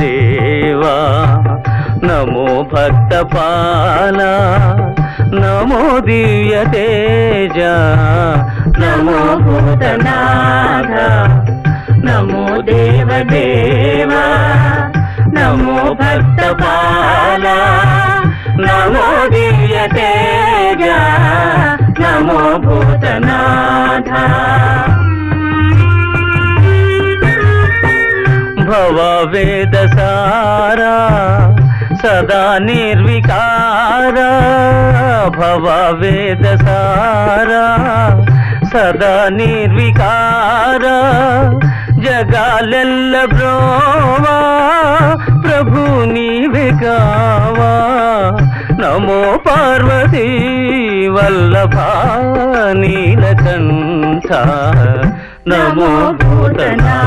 దేవా నమో భక్త పాలా నమో దివ్య తేజ నమో భూతనాథ నమో దేవదేవా నమో భక్త పాల నమో దివ్య తేజ నమో భూతనాథ. భవ వేద సారా సదా నిర్వికారా భవ వేద సారా సదా నిర్వికారా జగాలెల్ల బ్రోవా ప్రభు నీవే కావా నమో పార్వతీ వల్లభ నీలకంఠ నమో భూతనా